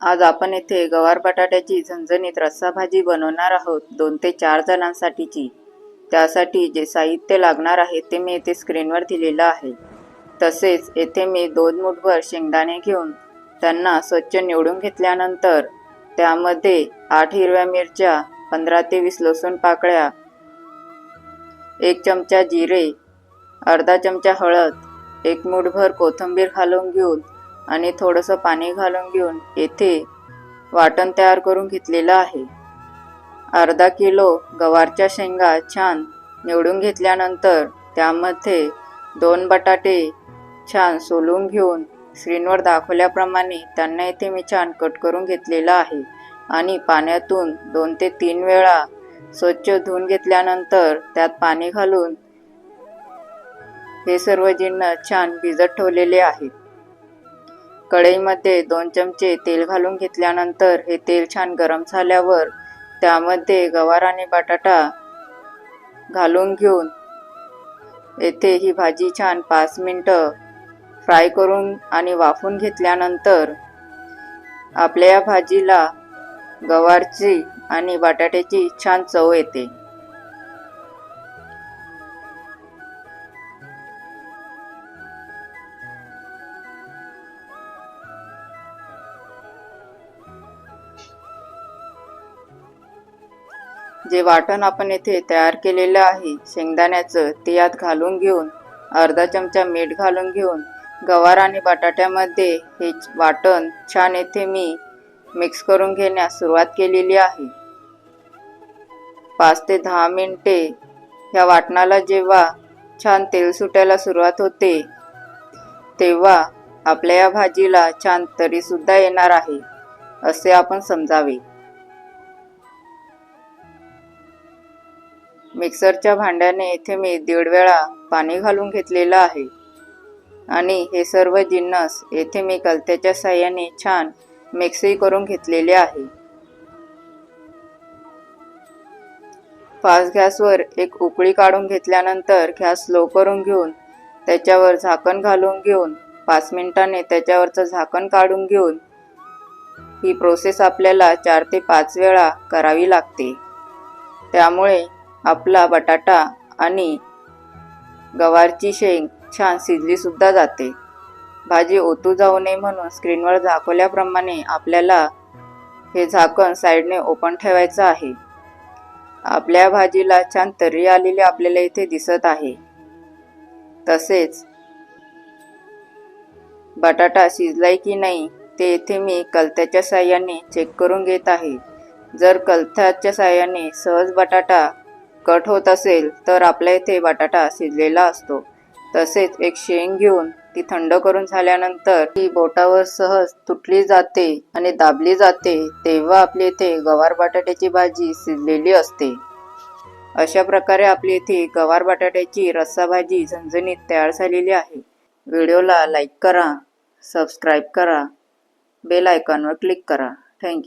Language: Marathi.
आज आपण येथे गवार बटाट्याची झणझणीत रस्सा भाजी बनवणार आहोत दोन ते चार जणांसाठीची. त्यासाठी जे साहित्य लागणार आहे ते मी येथे स्क्रीनवर दिलेलं आहे. तसेच येथे मी दोन मुठभर शेंगदाणे घेऊन त्यांना स्वच्छ निवडून घेतल्यानंतर त्यामध्ये आठ हिरव्या मिरच्या पंधरा ते वीस लसूण पाकळ्या एक चमचा जिरे अर्धा चमचा हळद एक मुठभर कोथिंबीर घालून घेऊन आणि थोडंसं पाणी घालून घेऊन येथे वाटण तयार करून घेतलेलं आहे. अर्धा किलो गवारच्या शेंगा छान निवडून घेतल्यानंतर त्यामध्ये दोन बटाटे छान सोलून घेऊन स्क्रीनवर दाखवल्याप्रमाणे त्यांना येथे मी छान कट करून घेतलेलं आहे. आणि पाण्यातून दोन ते तीन वेळा स्वच्छ धुवून घेतल्यानंतर त्यात पाणी घालून हे सर्व जिन्न छान भिजत ठेवलेले आहेत. कढईमध्ये दोन चमचे तेल घालून घेतल्यानंतर हे तेल छान गरम झाल्यावर त्यामध्ये गवार आणि बटाटा घालून घेऊन येथे ही भाजी छान पाच मिनटं फ्राय करून आणि वाफून घेतल्यानंतर आपल्या या भाजीला गवारची आणि बटाट्याची छान चव येते. जे वाटण आपण येथे तयार केलेलं आहे शेंगदाण्याचं ते यात घालून घेऊन अर्धा चमचा मीठ घालून घेऊन गवार आणि बटाट्यामध्ये हे वाटण छान येथे मी मिक्स करून घेण्यास सुरुवात केलेली आहे. पाच ते दहा मिनटे ह्या वाटणाला जेव्हा छान तेल सुटायला सुरुवात होते तेव्हा आपल्या या भाजीला छान तरीसुद्धा येणार आहे असे आपण समजावे. मिक्सरच्या भांड्याने येथे मी दीड वेळा पाणी घालून घेतलेलं आहे. आणि हे सर्व जिन्नस येथे मी कलत्याच्या साह्याने छान मिक्सही करून घेतलेले आहे. फास्ट गॅसवर एक उकळी काढून घेतल्यानंतर गॅस स्लो करून घेऊन त्याच्यावर झाकण घालून घेऊन पाच मिनिटांनी त्याच्यावरचं झाकण काढून घेऊन ही प्रोसेस आपल्याला चार ते पाच वेळा करावी लागते. त्यामुळे आपला बटाटा आणि गवारची शेंग छान शिजलीसुद्धा जाते. भाजी ओतू जाऊ नये म्हणून स्क्रीनवर दाखवल्याप्रमाणे आपल्याला हे झाकण साईडने ओपन ठेवायचं आहे. आपल्या भाजीला छान तर्री आलेली आपल्याला इथे दिसत आहे. तसेच बटाटा शिजलाय की नाही ते येथे मी कलत्याच्या साह्याने चेक करून घेत आहे. जर कलथ्याच्या साह्याने सहज बटाटा कट होत असेल तर आपल्या इथे बटाटा शिजलेला असतो. तसेच एक शेंग घेऊन ती थंड करून झाल्यानंतर ती बोटावर सहज तुटली जाते आणि दाबली जाते तेव्हा आपली इथे गवार बटाट्याची भाजी शिजलेली असते. अशा प्रकारे आपली इथे गवार बटाट्याची रस्सा भाजी झणझणीत तयार झालेली आहे. व्हिडिओला लाईक करा सबस्क्राईब करा बेल आयकॉनवर क्लिक करा.